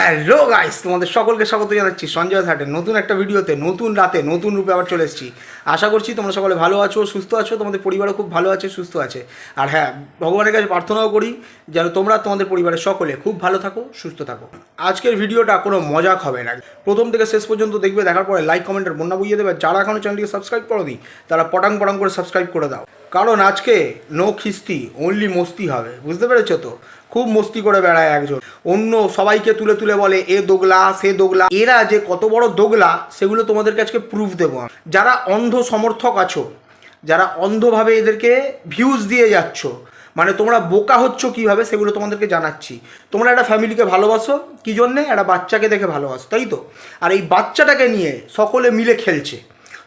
Hello guys তোমাদের সকলকে স্বাগত জানাচ্ছি। সঞ্জয় ঘাটের নতুন একটা ভিডিওতে, নতুন রাতে, নতুন রূপে আবার চলে এসেছি। আশা করছি তোমরা সকলে ভালো আছো, সুস্থ আছো, তোমাদের পরিবারও খুব ভালো আছে, সুস্থ আছে। আর হ্যাঁ ভগবানের কাছে প্রার্থনাও করি যেন তোমরা তোমাদের পরিবারের সকলে খুব ভালো থাকো, সুস্থ থাকো। আজকের ভিডিওটা কোনো মজাক হবে না। প্রথম থেকে শেষ পর্যন্ত দেখবে, দেখার পরে লাইক কমেন্টের বন্যা বুঝিয়ে দেবে। যারা এখনও চ্যানেলটিকে সাবস্ক্রাইব করো নি তারা পটাং পটাং করে সাবস্ক্রাইব করে দাও। কারণ আজকে নো খিস্তি অনলি মস্তি হবে, বুঝতে পেরেছ তো? খুব মস্তি করে বেড়ায় একজন। অন্য সবাইকে তুলে তুলে বলে, এ দোগলা, সে দোগলা। এরা যে কত বড় দোগলা, সেগুলো তোমাদেরকে আজকে প্রুফ দেবো। যারা অন্ধ সমর্থক আছো, যারা অন্ধভাবে এদেরকে ভিউজ দিয়ে যাচ্ছ মানে তোমরা বোকা হচ্ছ কীভাবে, সেগুলো তোমাদেরকে জানাচ্ছি। তোমরা একটা ফ্যামিলিকে ভালোবাসো, কী জন্যে? একটা বাচ্চাকে দেখে ভালোবাসো, তাই তো? আর এই বাচ্চাটাকে নিয়ে সকলে মিলে খেলছে।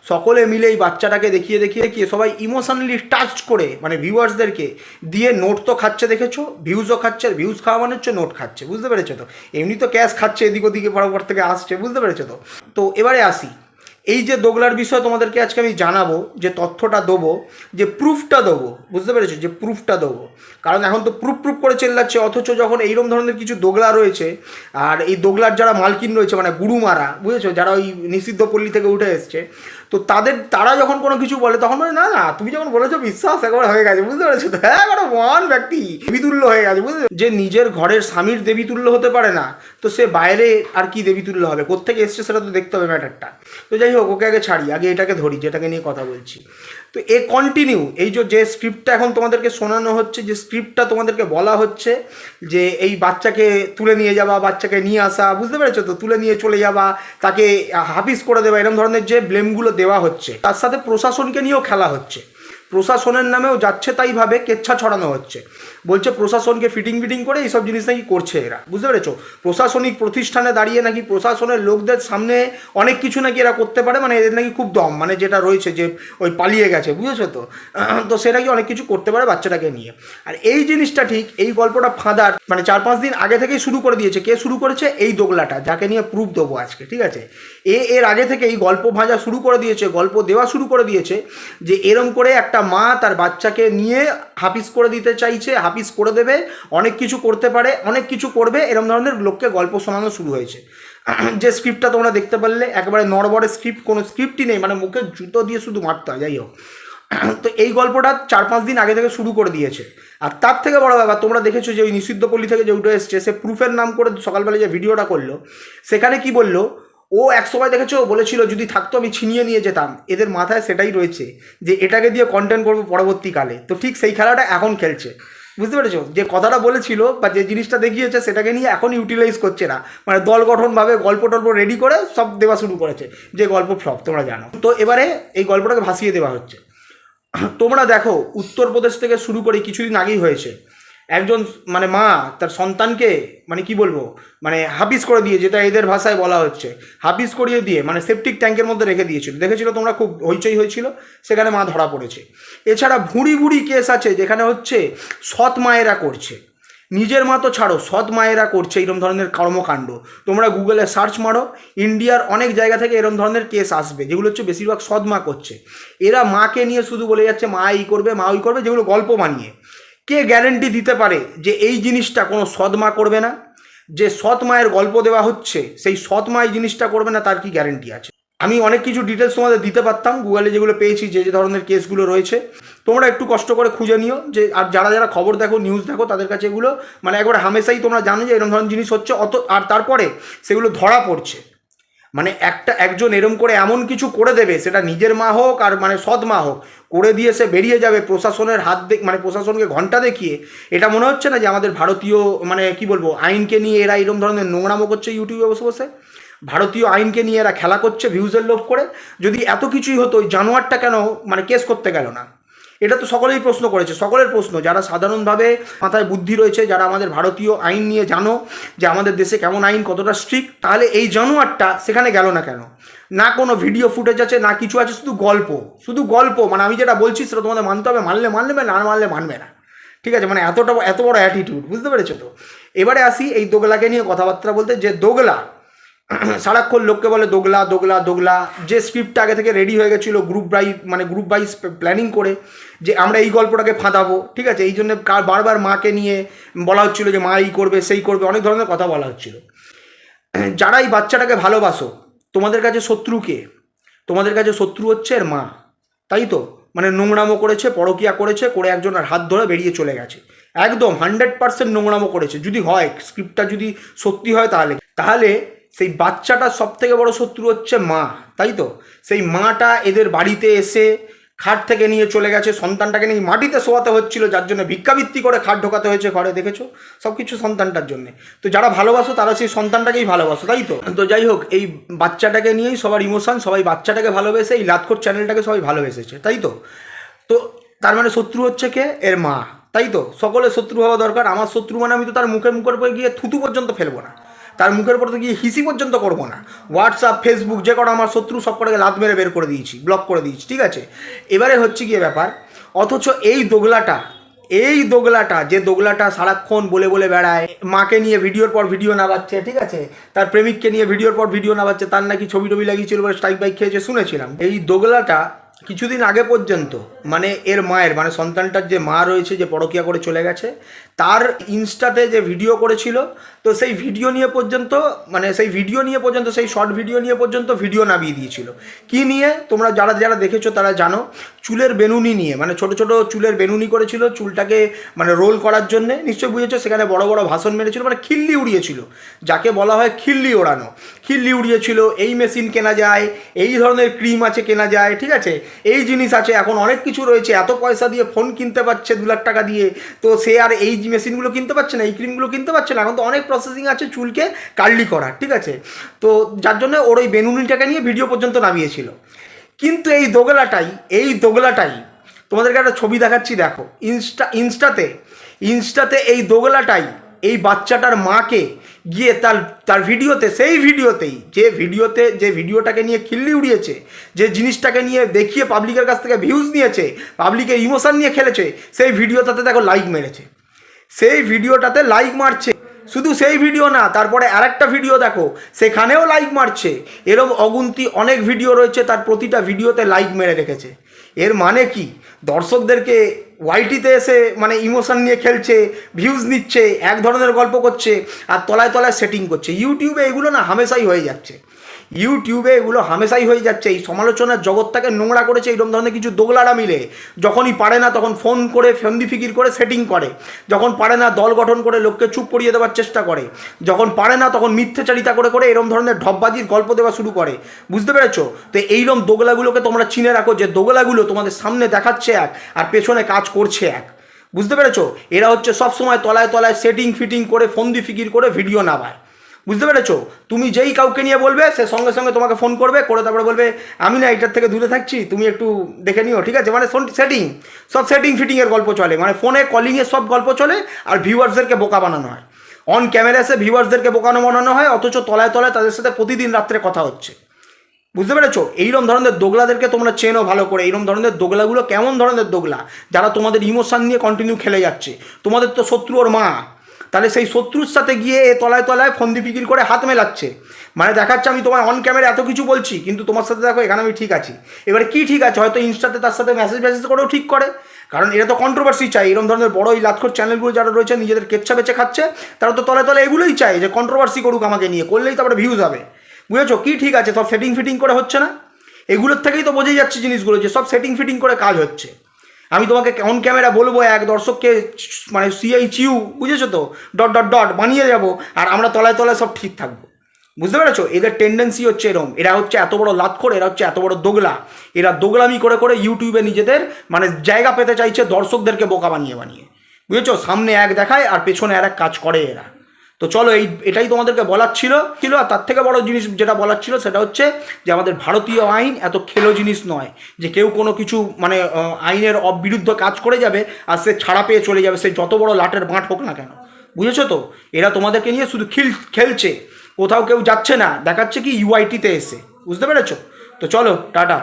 সকলে মিলে এই বাচ্চাটাকে দেখিয়ে দেখিয়ে দেখিয়ে সবাই ইমোশনালি টাচ করে মানে ভিউয়ার্সদেরকে দিয়ে নোট তো খাচ্ছে দেখেছ? ভিউজও খাচ্ছে আর ভিউজ খাওয়া মানে হচ্ছে নোট খাচ্ছে, বুঝতে পেরেছ তো? এমনি তো ক্যাশ খাচ্ছে এদিক ওদিকে পরপর থেকে আসছে, বুঝতে পেরেছ তো? তো এবারে আসি। এই যে দোগলার বিষয় তোমাদেরকে আজকে আমি জানাব, যে তথ্যটা দেবো, যে প্রুফটা দেবো, বুঝতে পেরেছ? যে প্রুফটা দেবো। কারণ এখন তো প্রুফ প্রুফ করে চেল্লাচ্ছে, অথচ যখন এইরকম ধরনের কিছু দোগলা রয়েছে, আর এই দোগলার যারা মালকিন রয়েছে মানে গুরুমারা, বুঝেছ? যারা ওই নিষিদ্ধ পল্লী থেকে উঠে এসছে তো তাদের, তারা যখন কোনো কিছু বলে, তখন বলে, না না, তুমি যখন বলেছ, বিশ্বাস একবার হয়ে গেছে, বুঝতে পেরেছ তো? হ্যাঁ একটা মহান ব্যক্তি, দেবীতুল্য হয়ে গেছে, বুঝতে যে নিজের ঘরের স্বামীর দেবীতুল্য হতে পারে না, তো সে বাইরে আর কি দেবীতুল্য হবে? কোথেকে এসছে সেটা তো দেখতে হবে ম্যাটারটা। তো যাই হোক, ওকে আগে ছাড়ি, আগে এটাকে ধরি, যেটাকে নিয়ে কথা বলছি। তো এ কন্টিনিউ এই যে যে স্ক্রিপ্টটা এখন তোমাদেরকে শোনানো হচ্ছে, যে স্ক্রিপ্টটা তোমাদেরকে বলা হচ্ছে, যে এই বাচ্চাকে তুলে নিয়ে যাওয়া, বাচ্চাকে নিয়ে আসা, বুঝতে পেরেছ তো? তুলে নিয়ে চলে যাওয়া, তাকে হাফিস করে দেওয়া এরকম ধরনের যে ব্লেমগুলো দেওয়া হচ্ছে, তার সাথে প্রশাসনকে নিয়েও খেলা হচ্ছে। প্রশাসনের নামেও যাচ্ছে তাইভাবে, কেচ্ছা ছড়ানো হচ্ছে। বলছে প্রশাসনকে ফিটিং ফিটিং করে এইসব জিনিস নাকি করছে এরা। বুঝতে পেরেছ? প্রশাসনিক প্রতিষ্ঠানে দাঁড়িয়ে নাকি প্রশাসনের লোকদের সামনে অনেক কিছু নাকি এরা করতে পারে মানে এদের নাকি খুব দম মানে যেটা রয়েছে যে ওই পালিয়ে গেছে, বুঝেছ তো? তো সে নাকি অনেক কিছু করতে পারে বাচ্চাটাকে নিয়ে। আর এই জিনিসটা ঠিক, এই গল্পটা ফাঁদার মানে চার পাঁচ দিন আগে থেকেই শুরু করে দিয়েছে। কে শুরু করেছে? এই দোগলাটা, যাকে নিয়ে প্রুফ দেবো আজকে, ঠিক আছে? এ এর আগে থেকে এই গল্প ভাজা শুরু করে দিয়েছে, গল্প দেওয়া শুরু করে দিয়েছে যে এরম করে একটা মা তার বাচ্চাকে নিয়ে হাফিস করে দিতে চাইছে হাফিস করে দেবে, অনেক কিছু করতে পারে, অনেক কিছু করবে, এরম ধরনের লোককে গল্প শোনানো শুরু হয়েছে। যে স্ক্রিপ্টটা তোমরা দেখতে পারলে, একেবারে নড়বড়ে স্ক্রিপ্ট কোনো স্ক্রিপ্টই নেই মানে মুখে জুতো দিয়ে শুধু মারতে হয়, যাই হোক। তো এই গল্পটা চার পাঁচ দিন আগে থেকে শুরু করে দিয়েছে। আর তার থেকে বড় ব্যাপার, তোমরা দেখেছ যে ওই নিষিদ্ধ পল্লী থেকে যে উঠে এসছে, সে প্রুফের নাম করে সকালবেলা যে ভিডিওটা করল, সেখানে কি বলল? ও এক সময় দেখেছ, বলেছিল যদি থাকতো আমি ছিনিয়ে নিয়ে যেতাম, এদের মাথায় সেটাই রয়েছে যে এটাকে দিয়ে কন্টেন্ট করব পরবর্তীকালে। তো ঠিক সেই খেলাটা এখন খেলছে। বুঝতে পেরেছ? যে কথাটা বলেছিল বা যে জিনিসটা দেখিয়েছে সেটাকে নিয়ে এখন ইউটিলাইজ করছে না। মানে দল গঠনভাবে গল্প টল্প রেডি করে সব দেওয়া শুরু করেছে, যে গল্প সব তোমরা জানো। তো এবারে এই গল্পটাকে ভাসিয়ে দেওয়া হচ্ছে। তোমরা দেখো, উত্তরপ্রদেশ থেকে শুরু করে কিছুদিন আগেই হয়েছে। একজন মানে মা তার সন্তানকে মানে কি বলব মানে হাফিস করে দিয়ে, যেটা এদের ভাষায় বলা হচ্ছে, হাফিস করিয়ে দিয়ে মানে সেপটিক ট্যাঙ্কের মধ্যে রেখে দিয়েছিল। দেখেছিল তোমরা খুব হইচই হয়েছিল, সেখানে মা ধরা পড়েছে। এছাড়া ভুঁড়ি ভুঁড়ি কেস আছে, যেখানে হচ্ছে সৎ মায়েরা করছে। নিজের মা তো ছাড়ো, সৎ মায়েরা করছে এরকম ধরনের কর্মকাণ্ড। তোমরা গুগলে সার্চ মারো, ইন্ডিয়ার অনেক জায়গা থেকে এরকম ধরনের কেস আসবে, যেগুলো হচ্ছে বেশিরভাগ সৎ মা করছে। এরা মাকে নিয়ে শুধু বলে যাচ্ছে, মা এই করবে, মা ওই করবে, যেগুলো গল্প বানিয়ে। কে গ্যারেন্টি দিতে পারে যে এই জিনিসটা কোনো সৎ মা করবে না? যে সৎ মায়ের গল্প দেওয়া হচ্ছে, সেই সৎ মা এই জিনিসটা করবে না, তার কি গ্যারেন্টি আছে? আমি অনেক কিছু ডিটেলস তোমাদের দিতে পারতাম গুগলে যেগুলো পেয়েছি, যে যে ধরনের কেসগুলো রয়েছে, তোমরা একটু কষ্ট করে খুঁজে নিও, যে আর যারা যারা খবর দেখো নিউজ দেখো, তাদের কাছে এগুলো মানে একবার হামেশাই তোমরা জানো যে এরকম ধরনের জিনিস হচ্ছে, অত আর তারপরে সেগুলো ধরা পড়ছে। মানে একটা, একজন এরম করে এমন কিছু করে দেবে, সেটা নিজের মা হোক আর মানে সৎ মা হোক, করে দিয়ে সে বেরিয়ে যাবে প্রশাসনের হাত দেখ মানে প্রশাসনকে ঘণ্টা দেখিয়ে, এটা মনে হচ্ছে না যে আমাদের ভারতীয় মানে কি বলব, আইনকে নিয়ে এরা এরম ধরনের নোংরামো করছে ইউটিউবে বসে বসে? ভারতীয় আইনকে নিয়ে এরা খেলা করছে ভিউজের লোভ করে? যদি এত কিছুই হতো, ওই জানোয়ারটা কেন মানে কেস করতে গেল না? এটা তো সকলেই প্রশ্ন করেছে, সকলের প্রশ্ন। যারা সাধারণভাবে মাথায় বুদ্ধি রয়েছে, যারা আমাদের ভারতীয় আইন নিয়ে জানো, যে আমাদের দেশে কেমন আইন, কতটা স্ট্রিক্ট তাহলে এই জানোয়ারটা সেখানে গেল না কেন? না কোনো ভিডিও ফুটেজ আছে, না কিছু আছে, শুধু গল্প। শুধু গল্প মানে আমি যেটা বলছি সেটা তোমাদের মানতে হবে, মানলে মানলে না মানলে মানবে না। ঠিক আছে মানে এতটা, এত বড় অ্যাটিটিউড বুঝতে পেরেছ তো? এবারে আসি এই দোগলাকে নিয়ে কথাবার্তা বলতে, যে দোগলা সারাক্ষণ লোককে বলে দোগলা দোগলা দোগলা। যে স্ক্রিপ্টটা আগে থেকে রেডি হয়ে গেছিল গ্রুপ বাই মানে গ্রুপ বাইজ প্ল্যানিং করে যে আমরা এই গল্পটাকে ফাঁদাবো, ঠিক আছে? এই জন্য বারবার মাকে নিয়ে বলা হচ্ছিল যে মা এই করবে, সেই করবে, অনেক ধরনের কথা বলা হচ্ছিল। যারা এই বাচ্চাটাকে ভালোবাসো, তোমাদের কাছে শত্রুকে তোমাদের কাছে শত্রু হচ্ছে এর মা। তাই তো? মানে নোংরামো করেছে, পরকিয়া করেছে, করে একজনের হাত ধরে বেরিয়ে চলে গেছে। একদম হান্ড্রেড পার্সেন্ট নোংরামো করেছে। যদি হয় স্ক্রিপ্টটা যদি সত্যি হয় তাহলে। তাহলে সেই বাচ্চাটার সব থেকে বড় শত্রু হচ্ছে মা, তাই তো? সেই মাটা এদের বাড়িতে এসে খাট থেকে নিয়ে চলে গেছে, সন্তানটাকে নিয়ে মাটিতে শোয়াতে হচ্ছিল, যার জন্য ভিক্ষাবৃত্তি করে খাট ঢোকাতে হয়েছে ঘরে, দেখেছ? সব কিছু সন্তানটার জন্যে। তো যারা ভালোবাসো, তারা সেই সন্তানটাকেই ভালোবাসো, তাই তো? তো যাই হোক, এই বাচ্চাটাকে নিয়েই সবার ইমোশান সবাই বাচ্চাটাকে ভালোবেসে, এই লাতখোর চ্যানেলটাকে সবাই ভালোবেসেছে, তাই তো? তো তার মানে শত্রু হচ্ছে কে? এর মা, তাই তো? সকলের শত্রু হওয়া দরকার, আমার শত্রু মানে আমি তো তার মুখে মুখের উপরে গিয়ে থুতু পর্যন্ত ফেলব না। তার মুখের উপর তো গিয়ে হিসি পর্যন্ত করব না। হোয়াটসঅ্যাপ ফেসবুক যে কটা আমার শত্রু সব কটাকে লাত মেরে বের করে দিয়েছি ব্লক করে দিয়েছি, ঠিক আছে? এবারে হচ্ছে গিয়ে ব্যাপার, অথচ এই দোগলাটা এই দোগলাটা, যে দোগলাটা সারাক্ষণ বলে বলে বেড়ায়, মাকে নিয়ে ভিডিওর পর ভিডিও নামাচ্ছে ঠিক আছে? তার প্রেমিককে নিয়ে ভিডিওর পর ভিডিও নামাচ্ছে তার নাকি ছবি টবি লাগিয়েছিল বলে স্ট্রাইক বাইক খেয়েছে, শুনেছিলাম। এই দোগলাটা কিছুদিন আগে পর্যন্ত মানে এর মায়ের মানে সন্তানটার যে মা রয়েছে, যে পরকিয়া করে চলে গেছে তার ইনস্টাতে যে ভিডিও করেছিল, তো সেই ভিডিও নিয়ে পর্যন্ত মানে সেই ভিডিও নিয়ে পর্যন্ত, সেই শর্ট ভিডিও নিয়ে পর্যন্ত ভিডিও নামিয়ে দিয়েছিল। কি নিয়ে? তোমরা যারা যারা দেখেছ তারা জানো, চুলের বেনুনি নিয়ে মানে ছোট ছোট চুলের বেনুনি করেছিল, চুলটাকে মানে রোল করার জন্য, নিশ্চয়ই বুঝেছ, সেখানে বড় বড় ভাষণ মেরেছিল মানে খিল্লি উড়িয়েছিল, যাকে বলা হয় খিল্লি ওড়ানো। খিল্লি উড়িয়েছিল, এই মেশিন কেনা যায়, এই ধরনের ক্রিম আছে কেনা যায়, ঠিক আছে? এই জিনিস আছে, এখন অনেক কিছু রয়েছে, এত পয়সা দিয়ে ফোন কিনতে পারছে দু লাখ টাকা দিয়ে, তো সে আর এই মেশিনগুলো কিনতে পারছে না, এই ক্রিমগুলো কিনতে পারছে না, এখন তো অনেক প্রসেসিং আছে চুলকে কার্লি করার ঠিক আছে? তো যার জন্য ওর ওই বেনুনিটাকে নিয়ে ভিডিও পর্যন্ত নামিয়েছিল। কিন্তু এই দোগলাটাই এই দোগলাটাই, তোমাদেরকে একটা ছবি দেখাচ্ছি, দেখো, ইনস্টা, ইনস্টাতে ইনস্টাতে এই দোগলাটাই, এই বাচ্চাটার মাকে গিয়ে তার তার ভিডিওতে, সেই ভিডিওতেই, যে ভিডিওতে, যে ভিডিওটাকে নিয়ে খিল্লি উড়িয়েছে, যে জিনিসটাকে নিয়ে দেখিয়ে পাবলিকের কাছ থেকে ভিউজ নিয়েছে পাবলিকের ইমোশন নিয়ে খেলেছে, সেই ভিডিওটাতে দেখো লাইক মেরেছে। সেই ভিডিওটাতে লাইক মারছে। শুধু সেই ভিডিও না, তারপরে আরেকটা ভিডিও দেখো, সেখানেও লাইক মারছে। এরম অগুন্তি অনেক ভিডিও রয়েছে, তার প্রতিটা ভিডিওতে লাইক মেরে রেখেছে। এর মানে কি? দর্শকদেরকে ওয়াইটিতে এসে মানে ইমোশন নিয়ে খেলছে ভিউজ নিচ্ছে, এক ধরনের গল্প করছে, আর তলায় তলায় সেটিং করছে। ইউটিউবে এগুলো না হামেশাই হয়ে যাচ্ছে। ইউটিউবে এগুলো হামেশাই হয়ে যাচ্ছে। এই সমালোচনার জগৎটাকে নোংরা করেছে, এইরকম ধরনের কিছু দোগলারা মিলে। যখনই পারে না, তখন ফোন করে, ফন্দি ফিকির করে সেটিং করে। যখন পারে না, দল গঠন করে লোককে চুপ করিয়ে দেওয়ার চেষ্টা করে। যখন পারে না, তখন মিথ্যাচারিতা করে করে এরম ধরনের ঢপবাজির গল্প দেওয়া শুরু করে। বুঝতে পেরেছ? তো এইরকম দোগলাগুলোকে তোমরা চিনে রাখো যে, দোগলাগুলো তোমাদের সামনে দেখাচ্ছে এক, আর পেছনে কাজ করছে এক। বুঝতে পেরেছ? এরা হচ্ছে সবসময় তলায় তলায় সেটিং ফিটিং করে, ফন্দি ফিকির করে ভিডিও নামায়। বুঝতে পেরেছ? তুমি যেই কাউকে নিয়ে বলবে, সে সঙ্গে সঙ্গে তোমাকে ফোন করবে, করে তারপরে বলবে, আমি না এটার থেকে দূরে থাকছি, তুমি একটু দেখে নিও, ঠিক আছে? মানে সেটিং সব সেটিং ফিটিংয়ের গল্প চলে। মানে ফোনে কলিংয়ের সব গল্প চলে, আর ভিউয়ার্সদেরকে বোকা বানানো হয়। অন ক্যামেরা এসে ভিউয়ার্সদেরকে বোকানো বানানো হয়, অথচ তলায় তলায় তাদের সাথে প্রতিদিন রাত্রে কথা হচ্ছে। বুঝতে পেরেছ? এইরকম ধরনের দোগলাদেরকে তোমরা চেনো ভালো করে। এইরকম ধরনের দোগলাগুলো কেমন ধরনের দোগলা? যারা তোমাদের ইমোশান নিয়ে কন্টিনিউ খেলে যাচ্ছে। তোমাদের তো শত্রু ওর মা। তাহলে সেই শত্রুর সাথে গিয়ে এ তলায় তলায় ফন্দি ফিকির করে হাত মেলাচ্ছে। মানে দেখাচ্ছে আমি তোমার অন ক্যামেরা এত কিছু বলছি, কিন্তু তোমার সাথে দেখো এখানে আমি ঠিক আছি। এবারে কি ঠিক আছে? হয়তো ইনস্টাতে তার সাথে মেসেজ মেসেজ করেও ঠিক করে। কারণ এটা তো কন্ট্রোভার্সি চাই এরকম ধরনের বড় এই চ্যানেলগুলো যারা রয়েছে, নিজেদের কেচ্ছা বেচে খাচ্ছে, তারা তো তলে তলে এগুলোই চাই যে কন্ট্রোভার্সি করুক আমাকে নিয়ে, করলেই তারপরে ভিউজ হবে। বুঝেছ? কি ঠিক আছে? সব সেটিং ফিটিং করে হচ্ছে না? এগুলোর থেকেই তো বোঝাই যাচ্ছে জিনিসগুলো যে সব সেটিং ফিটিং করে কাজ হচ্ছে। আমি তোমাকে অন ক্যামেরা বলব এক দর্শককে মানে সিআই চিউ বুঝেছ তো? ডট ডট ডট বানিয়ে যাব, আর আমরা তলায় তলায় সব ঠিক থাকব। বুঝতে পেরেছ? এদের টেন্ডেন্সি হচ্ছে এরম। এরা হচ্ছে এত বড় লাতখোর, এরা হচ্ছে এত বড় দোগলা। এরা দোগলামি করে করে ইউটিউবে নিজেদের মানে জায়গা পেতে চাইছে দর্শকদেরকে বোকা বানিয়ে বানিয়ে। বুঝেছ? সামনে এক দেখায়, আর পেছনে আর এক কাজ করে এরা। তো চলো এই, এটাই তোমাদেরকে বলার ছিল ছিল, আর তার থেকে বড় জিনিস যেটা বলার ছিল সেটা হচ্ছে যে আমাদের ভারতীয় আইন এত খেলো জিনিস নয়, যে কেউ কোনো কিছু মানে আইনের বিরুদ্ধ কাজ করে যাবে আর সে ছাড়া পেয়ে চলে যাবে, সে যত বড় লাটের বাঁট হোক না কেন। বুঝেছ তো? এরা তোমাদেরকে নিয়ে শুধু খিল, খেলছে, কোথাও কেউ যাচ্ছে না, দেখাচ্ছে কি ইউআইটিতে এসে, বুঝতে পেরেছ? তো চলো, টাটা।